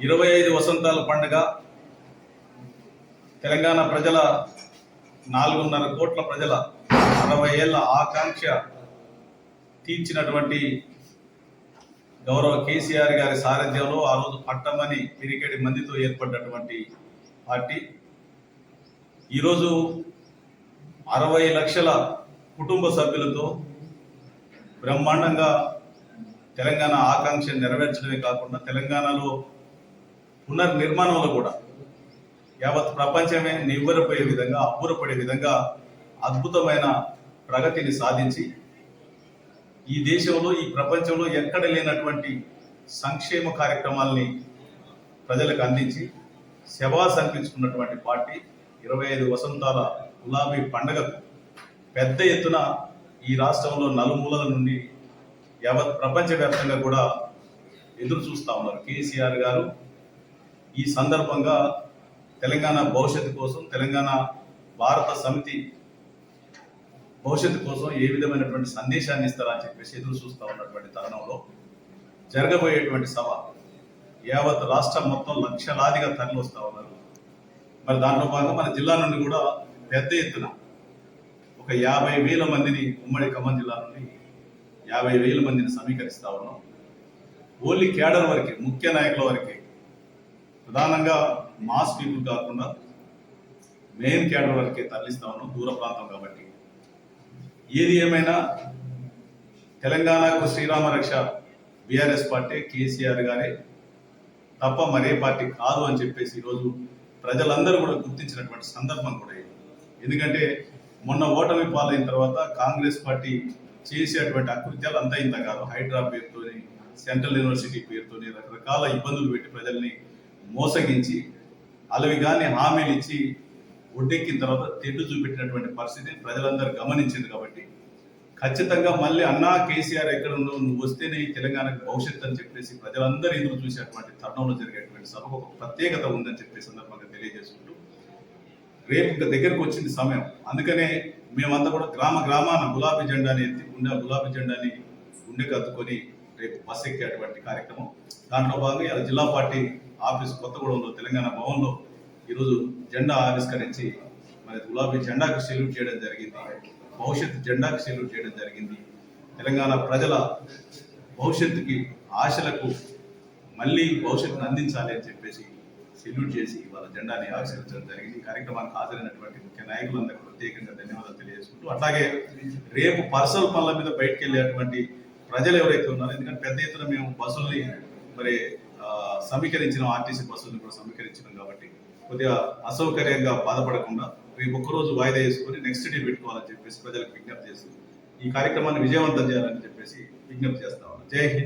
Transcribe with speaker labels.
Speaker 1: ఇరవై ఐదు వసంతాల పండుగ తెలంగాణ ప్రజల నాలుగున్నర కోట్ల ప్రజల అరవై ఏళ్ళ ఆకాంక్ష తీర్చినటువంటి గౌరవ కేసీఆర్ గారి సారథ్యంలో ఆ రోజు పట్టమని పిరికెడి మందితో ఏర్పడినటువంటి పార్టీ. ఈరోజు అరవై లక్షల కుటుంబ సభ్యులతో బ్రహ్మాండంగా తెలంగాణ ఆకాంక్ష నెరవేర్చడమే కాకుండా తెలంగాణలో పునర్నిర్మాణంలో కూడా. యావత్ ప్రపంచమే నివ్వరపోయే విధంగా అబ్బురపడే విధంగా అద్భుతమైన ప్రగతిని సాధించి ఈ దేశంలో ఈ ప్రపంచంలో ఎక్కడ లేనటువంటి సంక్షేమ కార్యక్రమాల్ని ప్రజలకు అందించి శవాస్ అనిపించుకున్నటువంటి పార్టీ ఇరవై ఐదు వసంతాల గులాబీ పండగకు పెద్ద ఎత్తున ఈ రాష్ట్రంలో నలుమూలల నుండి యావత్ ప్రపంచవ్యాప్తంగా కూడా ఎదురు చూస్తా ఉన్నారు. కేసీఆర్ గారు ఈ సందర్భంగా తెలంగాణ భవిష్యత్తు కోసం తెలంగాణ భారత సమితి భవిష్యత్తు కోసం ఏ విధమైనటువంటి సందేశాన్ని ఇస్తారని చెప్పేసి ఎదురు చూస్తా ఉన్నటువంటి తరుణంలో జరగబోయేటువంటి సభ యావత్ రాష్ట్రం మొత్తం లక్షలాదిగా తరలి వస్తూ ఉన్నారు. మరి దాంట్లో భాగంగా మన జిల్లా నుండి కూడా పెద్ద ఎత్తున ఒక యాభై వేల మందిని ఉమ్మడి ఖమ్మం జిల్లా నుండి యాభై వేల మందిని సమీకరిస్తా ఉన్నాం. ఓన్లీ కేడర్ వరకే ముఖ్య నాయకుల వరకే ప్రధానంగా మాస్ పీపుల్ కాకుండా మెయిన్ క్యాడర్ వరకే తరలిస్తా ఉన్నాం దూర ప్రాంతం కాబట్టి. ఏది ఏమైనా తెలంగాణకు శ్రీరామ రక్ష బీఆర్ఎస్ పార్టీ కేసీఆర్ గారే తప్ప మరే పార్టీ కాదు అని చెప్పేసి ఈరోజు ప్రజలందరూ కూడా గుర్తించినటువంటి సందర్భం కూడా ఎందుకంటే మొన్న ఓటమి పాలైన తర్వాత కాంగ్రెస్ పార్టీ చేసేటువంటి అకృత్యాలు అంతా ఇంత కాదు హైడ్రా పేరుతోని సెంట్రల్ యూనివర్సిటీ పేరుతోని రకరకాల ఇబ్బందులు పెట్టి ప్రజల్ని మోసగించి అలవి కానీ హామీలు ఇచ్చి ఒడ్డెక్కిన తర్వాత తెడ్డు చూపెట్టినటువంటి పరిస్థితిని ప్రజలందరూ గమనించింది కాబట్టి ఖచ్చితంగా మళ్ళీ అన్నా కేసీఆర్ ఎక్కడ ఉన్నావు నువ్వు వస్తేనే ఈ తెలంగాణకు భవిష్యత్తు అని చెప్పేసి ప్రజలందరూ ఎదురు చూసేటువంటి తరుణంలో జరిగేటువంటి సభకు ఒక ప్రత్యేకత ఉందని చెప్పే సందర్భంగా తెలియజేసుకుంటూ రేపు ఇంకా దగ్గరకు వచ్చింది సమయం. అందుకనే మేమంతా కూడా గ్రామ గ్రామాన గులాబీ జెండాని ఎత్తి గుండె గులాబీ జెండాని ఉండి కత్తుకొని రేపు బస్ ఎక్కేటువంటి కార్యక్రమం. దాంట్లో భాగంగా ఇలా జిల్లా పార్టీ ఆఫీస్ కొత్తగూడెంలో తెలంగాణ భవన్లో ఈరోజు జెండా ఆవిష్కరించి మరి గులాబీ జెండాకు సెల్యూట్ చేయడం జరిగింది. భవిష్యత్తు జెండాకు సెల్యూట్ చేయడం జరిగింది. తెలంగాణ ప్రజల భవిష్యత్తుకి ఆశలకు మళ్ళీ భవిష్యత్తును అందించాలి అని చెప్పేసి సెల్యూట్ చేసి వాళ్ళ జెండాని ఆవిష్కరించడం జరిగింది. కార్యక్రమానికి హాజరైనటువంటి ముఖ్య నాయకులందరికీ ప్రత్యేకంగా ధన్యవాదాలు తెలియజేసుకుంటూ అట్లాగే రేపు పర్సనల్ పనుల మీద బయటకు వెళ్ళేటువంటి ప్రజలు ఎవరైతే ఉన్నారో ఎందుకంటే పెద్ద ఎత్తున మేము బస్సుల్ని మరి సమీకరించిన ఆర్టీసీ బస్సులను కూడా సమీకరించినాం కాబట్టి కొద్దిగా అసౌకర్యంగా బాధపడకుండా రేపు ఒక్కరోజు వాయిదా వేసుకొని నెక్స్ట్ డే పెట్టుకోవాలని చెప్పేసి ప్రజలకు విజ్ఞప్తి చేస్తూ ఈ కార్యక్రమాన్ని విజయవంతం చేయాలని చెప్పేసి విజ్ఞప్తి చేస్తా ఉన్నాను జై హింద్.